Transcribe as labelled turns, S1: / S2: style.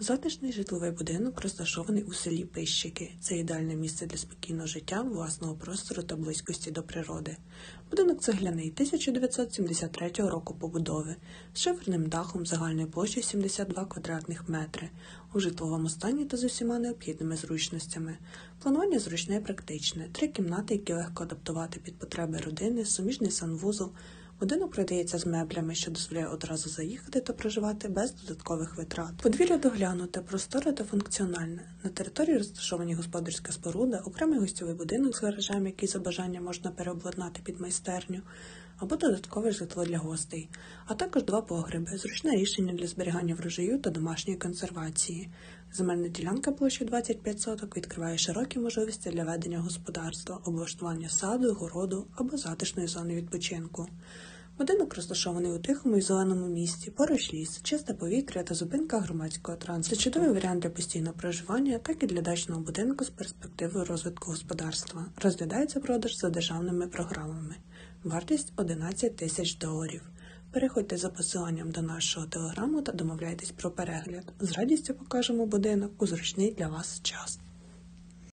S1: Затишний житловий будинок розташований у селі Пищики. Це ідеальне місце для спокійного життя, власного простору та близькості до природи. Будинок цегляний 1973 року побудови з шиферним дахом загальною площею 72 квадратних метри у житловому стані та з усіма необхідними зручностями. Планування зручне і практичне. Три кімнати, які легко адаптувати під потреби родини, суміжний санвузол. Будинок продається з меблями, що дозволяє одразу заїхати та проживати без додаткових витрат. Подвір'я доглянуте, просторе та функціональне. На території розташовані господарська споруда, окремий гостьовий будинок з гаражем, який за бажанням можна переобладнати під майстерню, або додаткове житло для гостей, а також два погреби, зручне рішення для зберігання врожаю та домашньої консервації. Земельна ділянка площею 25 соток відкриває широкі можливості для ведення господарства, облаштування саду, городу або затишної зони відпочинку. Будинок розташований у тихому і зеленому місті, поруч ліс, чисте повітря та зупинка громадського транспорту. Це чудовий варіант для постійного проживання, так і для дачного будинку з перспективою розвитку господарства. Розглядається продаж за державними програмами. Вартість 11 тисяч доларів. Переходьте за посиланням до нашого телеграму та домовляйтесь про перегляд. З радістю покажемо будинок у зручний для вас час.